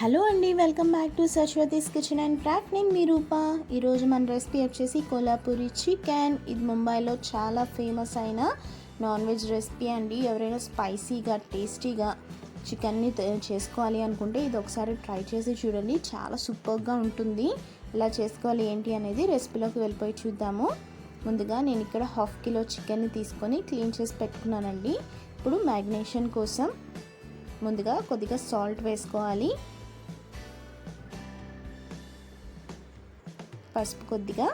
Hello అండి welcome back to Saswathi's kitchen and craft. నేను మీ రూప. ఈరోజు మన రెసిపీ వచ్చేసి కోలాపూరి చికెన్. ఇది ముంబైలో చాలా ఫేమస్ అయిన నాన్ వెజ్ రెసిపీ అండి. ఎవరైనా స్పైసీగా టేస్టీగా చికెన్ని చేసుకోవాలి అనుకుంటే ఇది ఒకసారి ట్రై చేసి చూడండి. చాలా సూపర్గా ఉంటుంది. ఎలా చేసుకోవాలి ఏంటి అనేది రెసిపీలోకి వెళ్ళిపోయి చూద్దాము. ముందుగా నేను ఇక్కడ హాఫ్ కిలో చికెన్ని తీసుకొని క్లీన్ చేసి పెట్టుకున్నానండి. ఇప్పుడు మ్యాగ్నేషన్ కోసం ముందుగా కొద్దిగా సాల్ట్ వేసుకోవాలి. పసుపు కొద్దిగా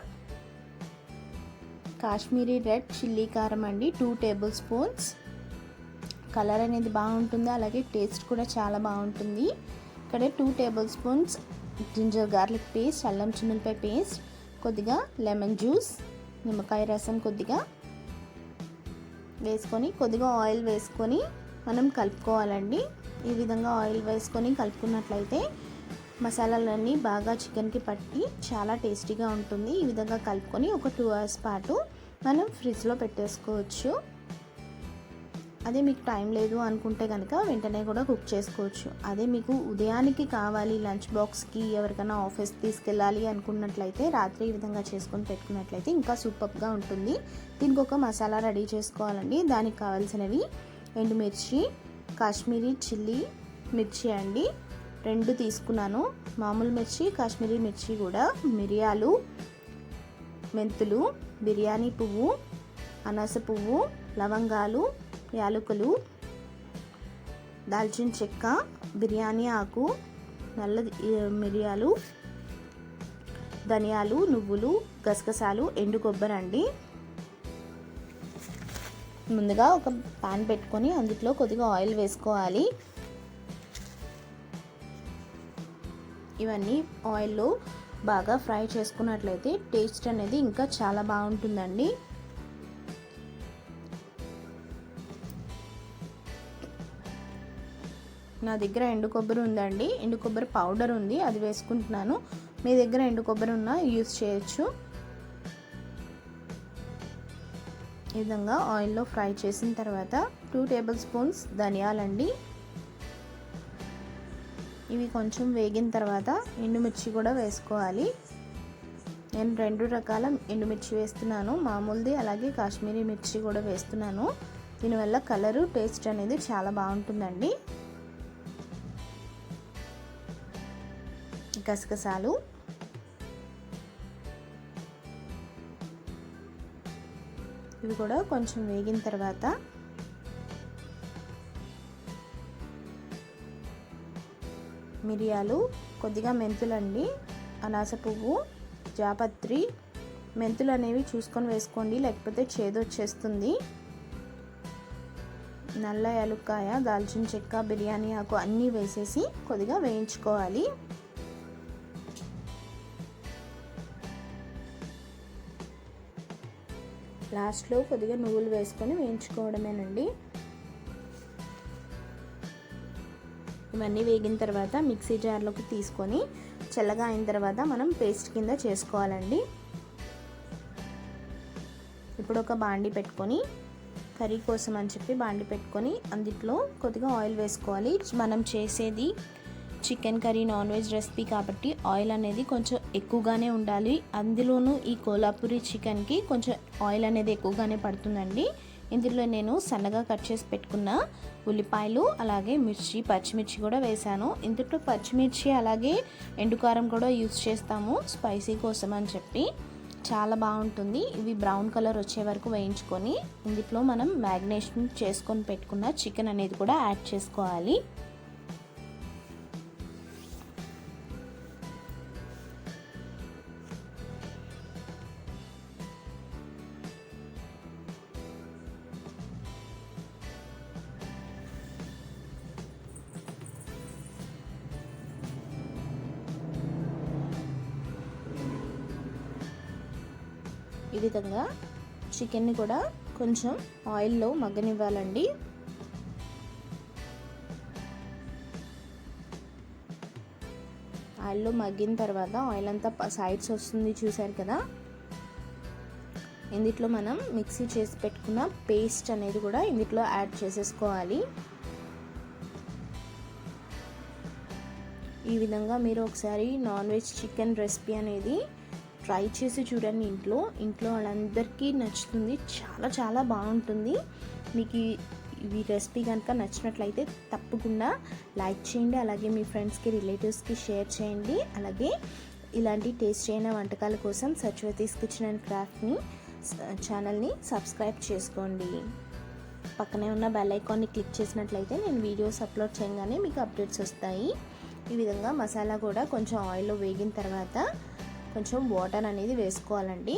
కాశ్మీరీ రెడ్ చిల్లీ కారం అండి టూ టేబుల్ స్పూన్స్ కలర్ అనేది బాగుంటుంది అలాగే టేస్ట్ కూడా చాలా బాగుంటుంది. ఇక్కడ two table spoons ginger garlic paste అల్లం చిన్నులపై పేస్ట్ కొద్దిగా లెమన్ జ్యూస్ నిమ్మకాయ రసం కొద్దిగా వేసుకొని కొద్దిగా ఆయిల్ వేసుకొని మనం కలుపుకోవాలండి. ఈ విధంగా ఆయిల్ వేసుకొని కలుపుకున్నట్లయితే మసాలాలన్నీ బాగా చికెన్కి పట్టి చాలా టేస్టీగా ఉంటుంది. ఈ విధంగా కలుపుకొని ఒక టూ అవర్స్ పాటు మనం ఫ్రిడ్జ్లో పెట్టేసుకోవచ్చు. అదే మీకు టైం లేదు అనుకుంటే కనుక వెంటనే కూడా కుక్ చేసుకోవచ్చు. అదే మీకు ఉదయానికి కావాలి లంచ్ బాక్స్కి ఎవరికైనా ఆఫీస్ తీసుకెళ్ళాలి అనుకున్నట్లయితే రాత్రి ఈ విధంగా చేసుకొని పెట్టుకున్నట్లయితే ఇంకా సూపర్గా ఉంటుంది. దీనికి ఒక మసాలా రెడీ చేసుకోవాలండి. దానికి కావాల్సినవి ఎండుమిర్చి కాశ్మీరీ చిల్లీ మిర్చి అండి. రెండు తీసుకున్నాను. మామూలు మిర్చి కాశ్మీరీ మిర్చి కూడా. మిరియాలు మెంతులు బిర్యానీ పువ్వు అనాస పువ్వు లవంగాలు యాలకులు దాల్చిన చెక్క బిర్యానీ ఆకు నల్ల మిరియాలు ధనియాలు నువ్వులు గసగసాలు ఎండు కొబ్బరి అండి. ముందుగా ఒక పాన్ పెట్టుకొని అందులో కొద్దిగా ఆయిల్ వేసుకోవాలి. ఇవన్నీ ఆయిల్లో బాగా ఫ్రై చేసుకున్నట్లయితే టేస్ట్ అనేది ఇంకా చాలా బాగుంటుందండి. నా దగ్గర ఎండు కొబ్బరి ఉందండి. ఎండు కొబ్బరి పౌడర్ ఉంది అది వేసుకుంటున్నాను. మీ దగ్గర ఎండు కొబ్బరి ఉన్నా యూస్ చేయొచ్చు. ఈ విధంగా ఆయిల్లో ఫ్రై చేసిన తర్వాత టూ టేబుల్ స్పూన్స్ ధనియాలండి. ఇవి కొంచెం వేగిన తర్వాత ఎండుమిర్చి కూడా వేసుకోవాలి. నేను రెండు రకాల ఎండుమిర్చి వేస్తున్నాను. మామూలుది అలాగే కాశ్మీరీ మిర్చి కూడా వేస్తున్నాను. దీనివల్ల కలరు టేస్ట్ అనేది చాలా బాగుంటుందండి. గసగసాలు. ఇవి కూడా కొంచెం వేగిన తర్వాత మిరియాలు కొద్దిగా మెంతులండి అనాస పువ్వు జాపత్రి. మెంతులు అనేవి చూసుకొని వేసుకోండి లేకపోతే చేదొచ్చేస్తుంది. నల్ల యాలుక్కాయ దాల్చిన చెక్క బిర్యానీ ఆకు అన్నీ వేసేసి కొద్దిగా వేయించుకోవాలి. లాస్ట్లో కొద్దిగా నువ్వులు వేసుకొని వేయించుకోవడమేనండి. ఇవన్నీ వేగిన తర్వాత మిక్సీ జార్లోకి తీసుకొని చల్లగా అయిన తర్వాత మనం పేస్ట్ కింద చేసుకోవాలండి. ఇప్పుడు ఒక బాండి పెట్టుకొని కర్రీ కోసం అని చెప్పి బాండి పెట్టుకొని అందులో కొద్దిగా ఆయిల్ వేసుకోవాలి. మనం చేసేది chicken curry non veg recipe కాబట్టి ఆయిల్ అనేది కొంచెం ఎక్కువగానే ఉండాలి. అందులోనూ ఈ కోలాపూరి చికెన్కి కొంచెం ఆయిల్ అనేది ఎక్కువగానే పడుతుందండి. ఇందులో నేను సన్నగా కట్ చేసి పెట్టుకున్న ఉల్లిపాయలు అలాగే మిర్చి పచ్చిమిర్చి కూడా వేశాను. ఇందులో పచ్చిమిర్చి అలాగే ఎండుకారం కూడా యూస్ చేస్తాము స్పైసీ కోసం అని చెప్పి. చాలా బాగుంటుంది. ఇవి బ్రౌన్ కలర్ వచ్చే వరకు వేయించుకొని ఇందులో మనం మ్యాగ్నేషన్ చేసుకొని పెట్టుకున్న చికెన్ అనేది కూడా యాడ్ చేసుకోవాలి. ఈ విధంగా చికెన్ని కూడా కొంచెం ఆయిల్లో మగ్గనివ్వాలండి. ఆయిల్లో మగ్గిన తర్వాత ఆయిల్ అంతా సైడ్స్ వస్తుంది చూసారు కదా? ఇందులో మనం మిక్సీ చేసి పెట్టుకున్న పేస్ట్ అనేది కూడా ఇందుట్లో యాడ్ చేసేసుకోవాలి. ఈ విధంగా మీరు ఒకసారి నాన్ వెజ్ చికెన్ రెసిపీ అనేది ట్రై చేసి చూడండి ఇంట్లో. ఇంట్లో వాళ్ళందరికీ నచ్చుతుంది. చాలా చాలా బాగుంటుంది. మీకు ఈ- రెసిపీ కనుక నచ్చినట్లయితే తప్పకుండా లైక్ చేయండి. అలాగే మీ ఫ్రెండ్స్కి రిలేటివ్స్కి షేర్ చేయండి. అలాగే ఇలాంటి టేస్ట్ అయిన వంటకాల కోసం సచ్వతీస్ కిచెన్ అండ్ క్రాఫ్ట్ని ఛానల్ని సబ్స్క్రైబ్ చేసుకోండి. పక్కనే ఉన్న బెల్ ఐకాన్ని క్లిక్ చేసినట్లయితే నేను వీడియోస్ అప్లోడ్ చేయగానే మీకు అప్డేట్స్ వస్తాయి. ఈ విధంగా మసాలా కూడా కొంచెం ఆయిల్లో వేగిన తర్వాత కొంచెం వాటర్ అనేది వేసుకోవాలండి.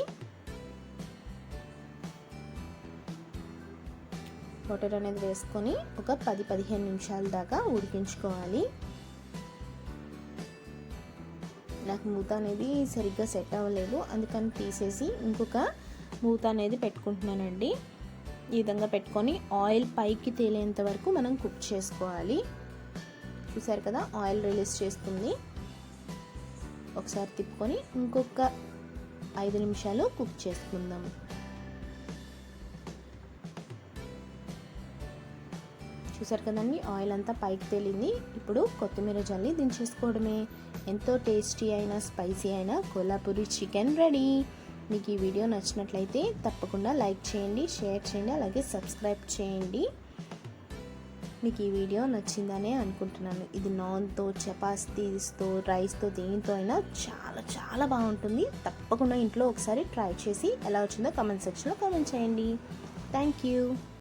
వాటర్ అనేది వేసుకొని ఒక పది పదిహేను నిమిషాల దాకా ఉడికించుకోవాలి. నాకు మూత అనేది సరిగ్గా సెట్ అవ్వలేదు. అందుకని తీసేసి ఇంకొక మూత అనేది పెట్టుకుంటున్నానండి. ఈ విధంగా పెట్టుకొని ఆయిల్ పైకి తేలేంత వరకు మనం కుక్ చేసుకోవాలి. చూసారు కదా ఆయిల్ రిలీజ్ చేస్తుంది. ఒకసారి తిప్పుకొని ఇంకొక ఐదు నిమిషాలు కుక్ చేసుకుందాం. చూసారు కదండి ఆయిల్ అంతా పైకి తేలింది. ఇప్పుడు కొత్తిమీర జల్లి దించేసుకోవడమే. ఎంతో టేస్టీ అయిన స్పైసీ అయిన కోల్హాపూరి చికెన్ రెడీ. మీకు ఈ వీడియో నచ్చినట్లయితే తప్పకుండా లైక్ చేయండి షేర్ చేయండి అలాగే సబ్స్క్రైబ్ చేయండి. మీకు ఈ వీడియో నచ్చిందనే అనుకుంటున్నాను. ఇది నాన్తో చపాతీస్తో రైస్తో దేనితో అయినా చాలా చాలా బాగుంటుంది. తప్పకుండా ఇంట్లో ఒకసారి ట్రై చేసి ఎలా వచ్చిందో కామెంట్ సెక్షన్లో కామెంట్ చేయండి. Thank you.